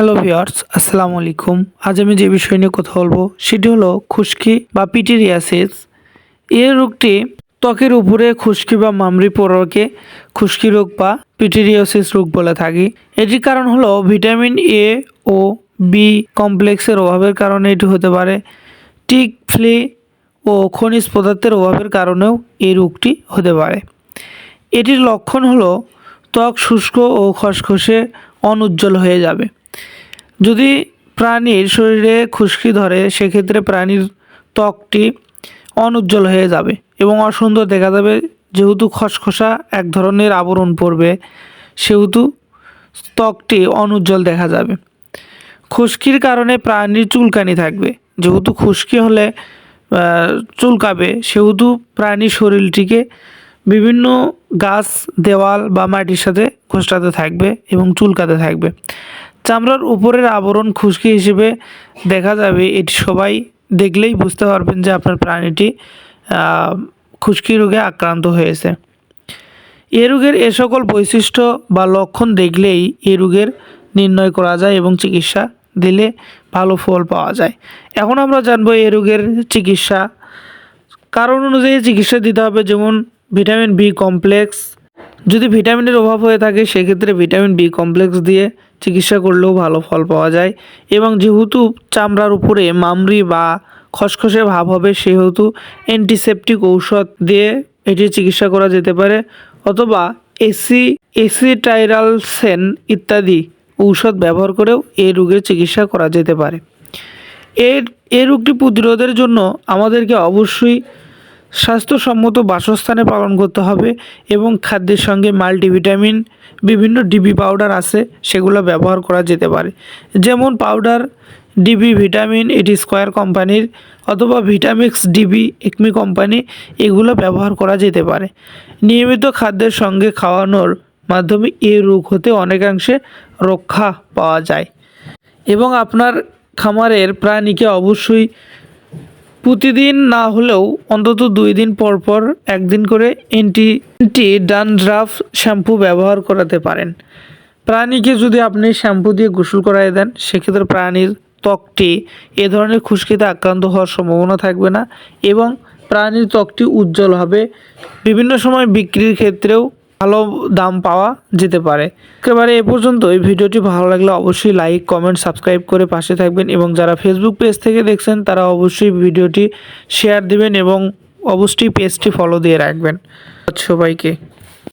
Hello viewers আসসালামু আলাইকুম। আজ আমি যে বিষয় নিয়ে কথা বলব, সেটি হলো খুশকি বা পিটেরিয়াসিস। এই রোগটি ত্বকের উপরে খুশকি বা মামরি পড়াকে খুশকি রোগ বা পিটেরিয়াসিস রোগ বলে থাকি। এটির কারণ হলো ভিটামিন এ ও বি কমপ্লেক্সের অভাবের কারণে এটি হতে পারে। টিক, ফ্লি ও খনিজ পদার্থের অভাবের কারণেও এই রোগটি হতে পারে। এটির লক্ষণ হলো ত্বক শুষ্ক ও খসখসে অনুজ্জ্বল হয়ে যাবে। যদি প্রাণীর শরীরে খুশকি ধরে, সেক্ষেত্রে প্রাণীর ত্বকটি অনুজ্জ্বল হয়ে যাবে এবং অসুন্দর দেখা যাবে। যেহেতু খসখসা এক ধরনের আবরণ পড়বে, সেহেতু ত্বকটি অনুজ্জ্বল দেখা যাবে। খুশকির কারণে প্রাণীর চুলকানি থাকবে। যেহেতু খুশকি হলে চুলকাবে, সেহেতু প্রাণীর শরীরটিকে বিভিন্ন গাছ, দেওয়াল বা মাটির সাথে ঘষাতে থাকবে এবং চুলকাতে থাকবে। চামড়ার উপরের আবরণ খুশকি হিসেবে দেখা যাবে, এটি সবাই দেখলেই বুঝতে পারবেন যে আপনার প্রাণীটি খুশকি রোগে আক্রান্ত হয়েছে। এ রোগের এ সকল বৈশিষ্ট্য বা লক্ষণ দেখলেই এ রোগের নির্ণয় করা যায় এবং চিকিৎসা দিলে ভালো ফল পাওয়া যায়। এখন আমরা জানব এ রোগের চিকিৎসা। কারণ অনুযায়ী চিকিৎসা দিতে হবে, যেমন ভিটামিন বি কমপ্লেক্স যদি ভিটামিনের অভাব হয়ে থাকে, সেক্ষেত্রে ভিটামিন বি কমপ্লেক্স দিয়ে চিকিৎসা করলেও ভালো ফল পাওয়া যায়। এবং যেহেতু চামড়ার উপরে মামরি বা খসখসে ভাব হবে, সেহেতু অ্যান্টিসেপটিক ঔষধ দিয়ে এটি চিকিৎসা করা যেতে পারে। অথবা এসি, এসিটাইরালসেন ইত্যাদি ঔষধ ব্যবহার করেও এই রোগের চিকিৎসা করা যেতে পারে। এর এই রোগটি প্রতিরোধের জন্য আমাদেরকে অবশ্যই স্বাস্থ্যসম্মত বাসস্থানে পালন করতে হবে এবং খাদ্যের সঙ্গে মাল্টিভিটামিন, বিভিন্ন ডিবি পাউডার আছে, সেগুলো ব্যবহার করা যেতে পারে। যেমন পাউডার ডিবি ভিটামিন এটি স্কোয়ার কোম্পানির অথবা ভিটামিক্স ডিবি একমি কোম্পানি এগুলো ব্যবহার করা যেতে পারে। নিয়মিত খাদ্যের সঙ্গে খাওয়ানোর মাধ্যমে এ রোগ হতে অনেকাংশে রক্ষা পাওয়া যায়। এবং আপনার খামারের প্রাণীকে অবশ্যই প্রতিদিন না হলেও অন্তত দুই দিন পর পর একদিন করে এন্টি এন্টি ডানড্রাফ শ্যাম্পু ব্যবহার করাতে পারেন। প্রাণীকে যদি আপনি শ্যাম্পু দিয়ে গোসল করায় দেন, সেক্ষেত্রে প্রাণীর ত্বকটি এ ধরনের খুশকিতে আক্রান্ত হওয়ার সম্ভাবনা থাকবে না এবং প্রাণীর ত্বকটি উজ্জ্বল হবে। বিভিন্ন সময় বিক্রির ক্ষেত্রেও ভালো দাম পাওয়া যেতে পারে। একেবারে এ পর্যন্ত। এই ভিডিওটি ভালো লাগলে অবশ্যই লাইক কমেন্ট সাবস্ক্রাইব করে পাশে থাকবেন এবং যারা ফেসবুক পেজ থেকে দেখছেন, তারা অবশ্যই ভিডিওটি শেয়ার দিবেন এবং অবশ্যই পেজটি ফলো দিয়ে রাখবেন। সবাইকে।